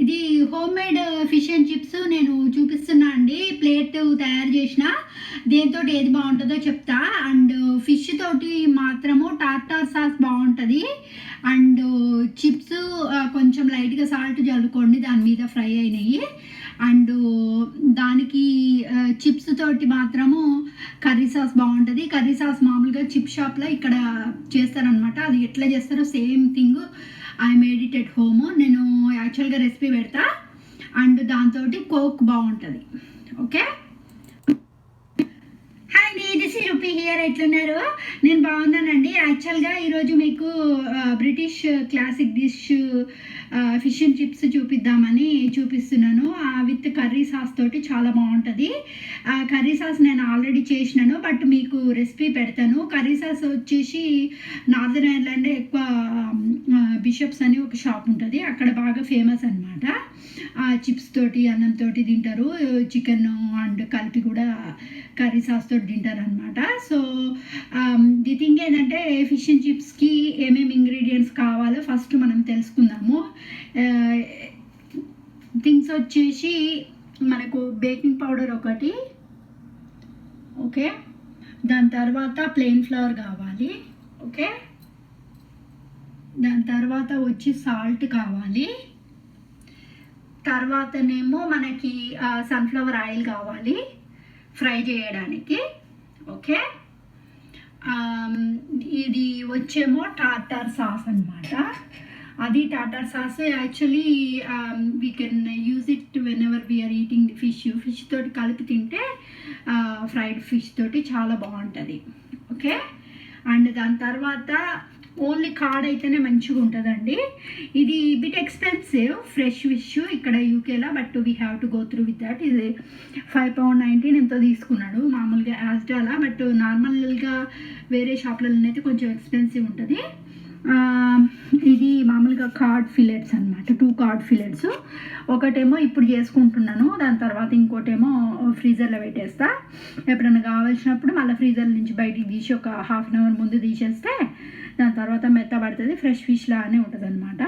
ఇది home made fish and chips నేను చూపిస్తున్నా అండి. ప్లేట్ తయారు చేసిన. దేంతో ఏది బాగుంటుందో చెప్తా. అండ్ ఫిష్ తోటి మాత్రము టాటా సాస్ బాగుంటుంది. అండ్ చిప్స్ కొంచెం లైట్గా సాల్ట్ జల్లుకోండి దాని మీద ఫ్రై అయినాయి. అండ్ దానికి చిప్స్ తోటి మాత్రము కర్రీ సాస్ బాగుంటుంది. కర్రీ సాస్ మామూలుగా చిప్ షాప్లో ఇక్కడ చేస్తారనమాట అది ఎట్లా చేస్తారో same thing. I made it at home. నేను యాక్చువల్గా రెసిపీ పెడతా. అండ్ దాంతో కోక్ బాగుంటుంది. ఓకే? హాయ్ నీ దిస్ ఈ హియర్ ఎట్లున్నారు? నేను బాగున్నానండి. యాక్చువల్గా ఈరోజు మీకు British classic dish fish and chips చూపిద్దామని చూపిస్తున్నాను. ఆ, విత్ కర్రీ సాస్ తోటి చాలా బాగుంటుంది. ఆ, కర్రీ సాస్ నేను ఆల్రెడీ చేసినాను బట్ మీకు రెసిపీ పెడతాను. కర్రీ సాస్ వచ్చేసి నార్దర్న్ ఐర్లాండ్ ఎక్కువ బిషప్స్ అని ఒక షాప్ ఉంటుంది. అక్కడ బాగా ఫేమస్ అనమాట చిప్స్ తోటి అన్నం తోటి తింటారు. చికెన్ అండ్ కలిపి కూడా కర్రీ సాస్ తోటి తింటారు అనమాట సో ది um, థింగ్ ఏంటంటే ఫిష్ అండ్ చిప్స్కి ఏమేమి ఇంగ్రీడియంట్స్ కావాలో ఫస్ట్ మనం తెలుసుకుందాము. థింగ్స్ వచ్చేసి మనకు బేకింగ్ పౌడర్ ఒకటి ఓకే దాని తర్వాత ప్లెయిన్ ఫ్లవర్ కావాలి ఓకే దాని తర్వాత వచ్చి సాల్ట్ కావాలి. తర్వాతనేమో మనకి సన్ఫ్లవర్ ఆయిల్ కావాలి ఫ్రై చేయడానికి. ఓకే? ఇది వచ్చేమో టాటర్ సాస్ అన్నమాట. అది tartar sauce actually we can use it whenever we're eating the fish fish తోటి కలిపి తింటే ఫ్రైడ్ ఫిష్ తోటి చాలా బాగుంటుంది. ఓకే? అండ్ దాని తర్వాత ఓన్లీ కార్డ్ అయితేనే మంచిగా ఉంటుందండి. ఇది బిట్ ఎక్స్పెన్సివ్ ఫ్రెష్ విష్ ఇక్కడ యూకేలో but we have to go through with that ఇది ఫైవ్ పౌండ్ నైన్టీన్ ఎంతో తీసుకున్నాడు మామూలుగా యాజ్డాలా బట్ నార్మల్గా వేరే షాప్లలో అయితే కొంచెం ఎక్స్పెన్సివ్ ఉంటుంది. ఇది మామూలుగా కార్డ్ ఫిలెట్స్ అన్నమాట. టూ కార్డ్ ఫిలెట్స్ ఒకటేమో ఇప్పుడు చేసుకుంటున్నాను. దాని తర్వాత ఇంకోటేమో ఫ్రీజర్లో పెట్టేస్తా. ఎప్పుడైనా కావాల్సినప్పుడు మళ్ళీ ఫ్రీజర్ నుంచి బయటికి తీసి ఒక హాఫ్ అన్ అవర్ ముందు తీసేస్తే దాని తర్వాత మెత్త పడుతుంది. ఫ్రెష్ ఫిష్ లాగానే ఉంటుంది అనమాట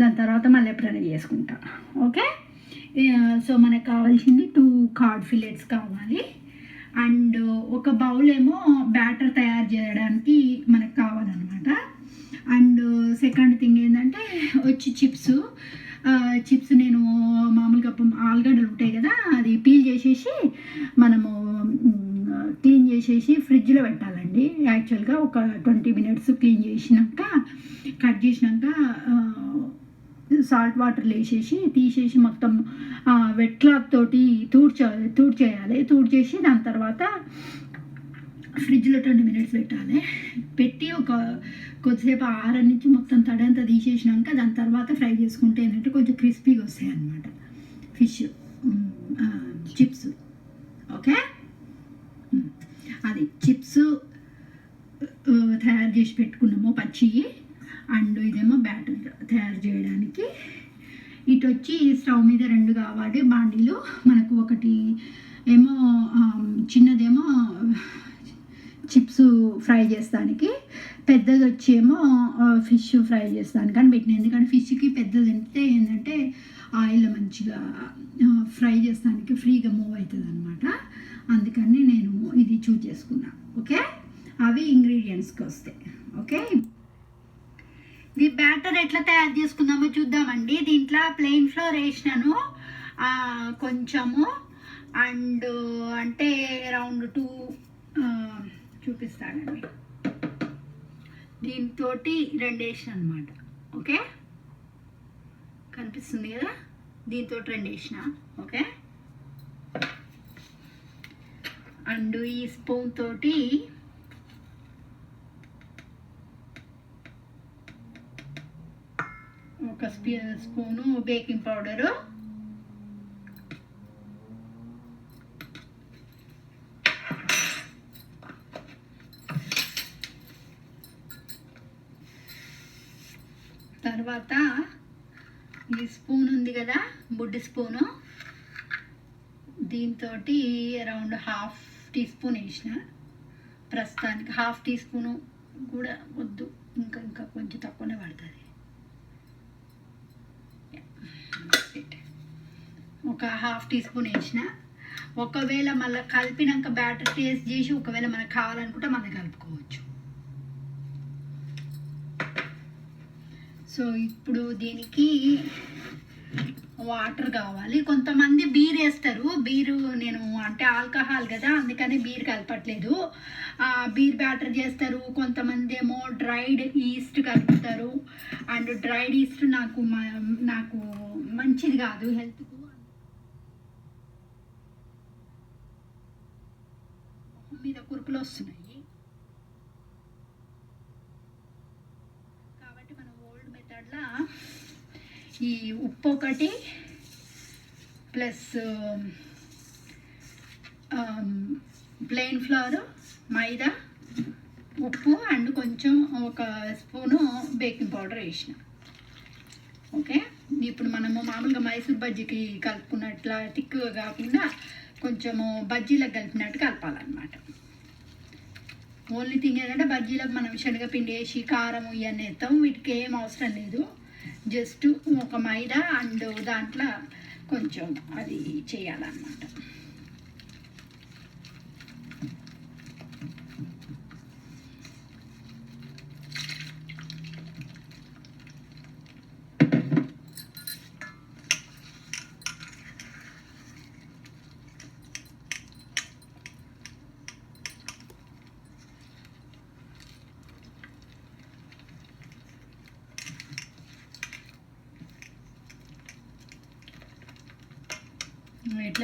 దాని తర్వాత మళ్ళీ ఎప్పుడైనా చేసుకుంటా. ఓకే సో మనకు కావాల్సింది టూ కార్డ్ ఫిలెట్స్ కావాలి. అండ్ ఒక బౌల్ ఏమో బ్యాటర్ తయారు చేయడానికి మనకు కావాలన్నమాట. అండ్ సెకండ్ థింగ్ ఏంటంటే వచ్చి చిప్స్. చిప్స్ నేను మామూలుగా ఆలుగడ్డలు ఉంటాయి కదా అది పీల్ చేసేసి మనము క్లీన్ చేసేసి ఫ్రిడ్జ్లో పెట్టాలండి. యాక్చువల్గా ఒక ట్వంటీ మినిట్స్ క్లీన్ చేసినాక కట్ చేసినాక సాల్ట్ వాటర్ వేసేసి తీసేసి మొత్తం వెట్ క్లాత్ తోటి తూడ్చ తూడ్చేయాలి. తూడ్చేసి దాని తర్వాత ఫ్రిడ్జ్లో ట్వంటీ మినిట్స్ పెట్టాలి. పెట్టి ఒక కొద్దిసేపు ఆర నుంచి మొత్తం తడంతా తీసేసినాక దాని తర్వాత ఫ్రై చేసుకుంటే ఏంటంటే కొంచెం క్రిస్పీగా వస్తాయి అన్నమాట. Fish chips. ఓకే? అది చిప్స్ తయారు చేసి పెట్టుకున్నాము పచ్చి అండ్ ఇదేమో బ్యాటర్ తయారు చేయడానికి. ఇటు వచ్చి స్టవ్ మీద రెండు కావాలి బాండీలు. మనకు ఒకటి ఏమో చిన్నదేమో చిప్స్ ఫ్రై చేస్తానికి. పెద్దది వచ్చేమో ఫిష్ ఫ్రై చేస్తానికి అని పెట్టిన. ఎందుకంటే ఫిష్కి పెద్దది అంటే ఏంటంటే ఆయిల్ మంచిగా ఫ్రై చేస్తానికి ఫ్రీగా మూవ్ అవుతుంది అనమాట అందుకని నేను ఇది చూజ్ చేసుకున్నా. ఓకే? అవి ఇంగ్రీడియంట్స్కి వస్తాయి ఓకే? ఈ బ్యాటర్ ఎట్లా తయారు చేసుకుందామో చూద్దామండి. దీంట్లో ప్లెయిన్ ఫ్లోర్ వేసినాను. కొంచెము అండ్ అంటే అరౌండ్ టూ చూపిస్తానండి. దీంతో రెండు వేసిన అనమాట ఓకే? కనిపిస్తుంది కదా? దీంతో రెండు వేసిన ఓకే? అండ్ ఈ స్పూన్ తోటి ఒక స్పూను బేకింగ్ పౌడరు తర్వాత ఈ స్పూన్ ఉంది కదా బుడ్డి స్పూను. దీంతో అరౌండ్ హాఫ్ టీ స్పూన్ వేసిన. ప్రస్తుతానికి హాఫ్ టీ స్పూను కూడా వద్దు. ఇంకా ఇంకా కొంచెం తక్కువనే పడుతుంది. ఒక హాఫ్ టీ స్పూన్ వేసిన. ఒకవేళ మళ్ళీ కలిపినాక బ్యాటర్ టేస్ట్ చేసి ఒకవేళ మనకు కావాలనుకుంటే మనం కలుపుకోవచ్చు. సో ఇప్పుడు దీనికి వాటర్ కావాలి. కొంతమంది బీర్ వేస్తారు. బీరు నేను అంటే ఆల్కహాల్ కదా అందుకని బీర్ కలపట్లేదు. బీర్ బ్యాటర్ చేస్తారు. కొంతమంది ఏమో డ్రైడ్ ఈస్ట్ కలుపుతారు. అండ్ డ్రైడ్ ఈస్ట్ నాకు మ- నాకు మంచిది కాదు హెల్త్కు మీద కురుపులు వస్తున్నాయి. కాబట్టి మనం ఓల్డ్ మెథడ్లా ఈ ఉప్పు ఒకటి plus um, um, plain flour మైదా ఉప్పు అండ్ కొంచెం ఒక స్పూను బేకింగ్ పౌడర్ వేసిన. ఓకే? ఇప్పుడు మనము మామూలుగా మైసూర్ బజ్జీకి కలుపుకున్నట్ల తిక్కుగా కాకుండా కొంచెము బజ్జీలకు కలిపినట్టు కలపాలన్నమాట. ఓన్లీ థింగ్ ఏంటంటే బజ్జీలకు మనం శనగపిండి వేసి కారం ఇవన్నీ వేస్తాం వీటికి ఏం అవసరం లేదు. జస్ట్ ఒక మైదా అండ్ దాంట్లో కొంచెం అది చేయాలన్నమాట.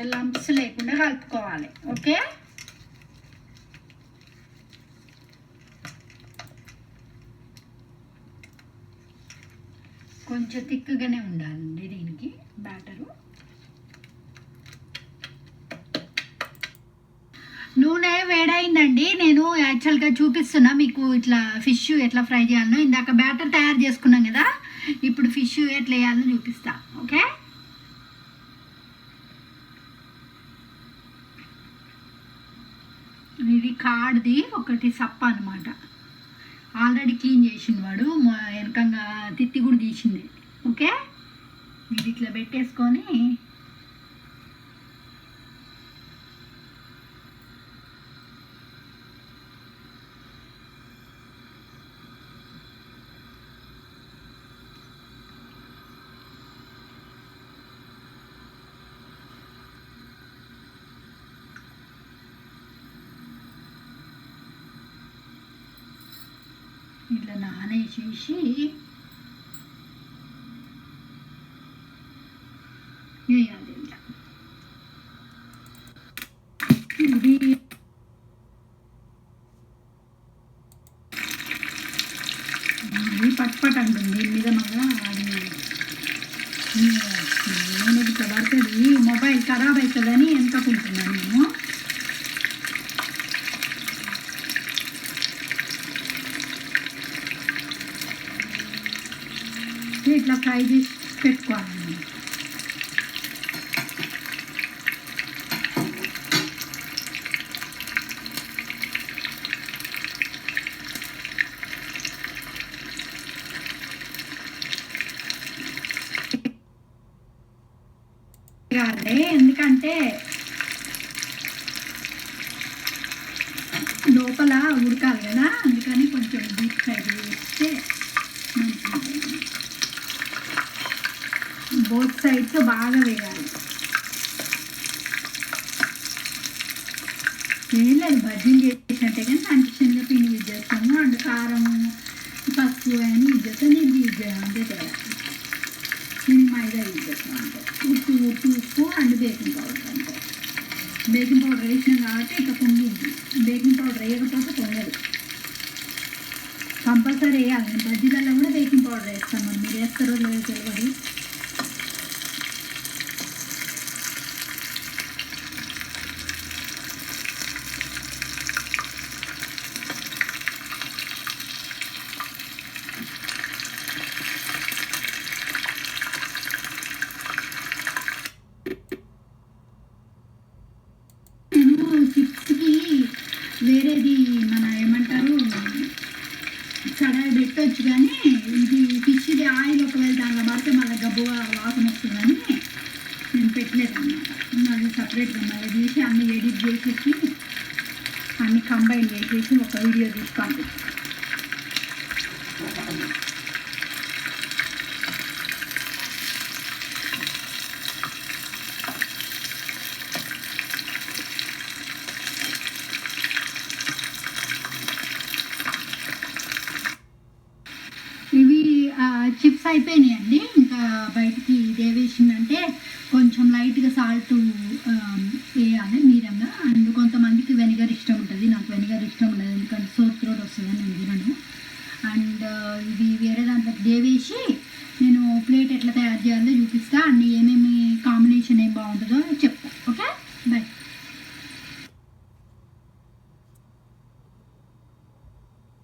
ఇట్లా లంప్స్ లేకుండా కలుపుకోవాలి. ఓకే? కొంచెం తిక్కుగానే ఉండాలండి దీనికి బ్యాటరు. నూనె వేడైందండి. నేను యాక్చువల్గా చూపిస్తున్నా మీకు ఇట్లా ఫిష్ ఎట్లా ఫ్రై చేయాలనో. ఇందాక బ్యాటర్ తయారు చేసుకున్నాం కదా. ఇప్పుడు ఫిష్ ఎట్లా వేయాలో చూపిస్తా. ఓకే? ఇది ఒకటి సప్ప అనమాట ఆల్రెడీ క్లీన్ చేసిండు వాడు. మా వెనకంగా తిత్తి కూడా తీసింది ఓకే? ఇది ఇట్లా పెట్టేసుకొని ఇట్లా నానేసేసి వేయాలి ఇలా ఇది ఇది అంటుంది. దీని మీద మళ్ళా అది నేను పడుతుంది మొబైల్ ఖరాబ్ అవుతుందని ఎంతకుంటున్నాను నేను ఇట్లా ఫ్రై చేసి పెట్టుకోవాలి కాదే ఎందుకంటే లోపల ఉడకాలి కదా. అందుకని కొంచెం డీప్ ఫ్రై చేస్తే మంచిది. బోత్ సైడ్స్ బాగా వేయాలి. ఏం లేదు బజ్జీలు చేసినట్టే కానీ దానికి పిండి యూజ్ చేస్తాము. అండ్ కారం పసుపు అని యూజ్ చేస్తే నేను యూజ్ చేయాలి అంతే తేడా నేను మైదా యూజ్ చేస్తాం అంటే ఉప్పు ఉప్పు అండ్ బేకింగ్ పౌడర్ అంతే. బేకింగ్ పౌడర్ వేసినాం కాబట్టి ఇక పొంగింది బేకింగ్ పౌడర్ వేయకపోతే పొంగదు. కంపల్సరీ వేయాలి. బజ్జీలలో కూడా బేకింగ్ పౌడర్ వేస్తాం మనం మీరు వేస్తారో లేదో తెలియదు. కానీ ఇది పిచ్చిది ఆయిల్ ఒకవేళ దానిలో పడితే మళ్ళీ గబ్బుగా వాసన వస్తుందని నేను పెట్టలేదు అన్నమాట అది సపరేట్గా మళ్ళీ తీసి అన్ని ఎడిట్ చేసేసి చిప్స్ అయిపోయినాయండి. ఇంకా బయటికి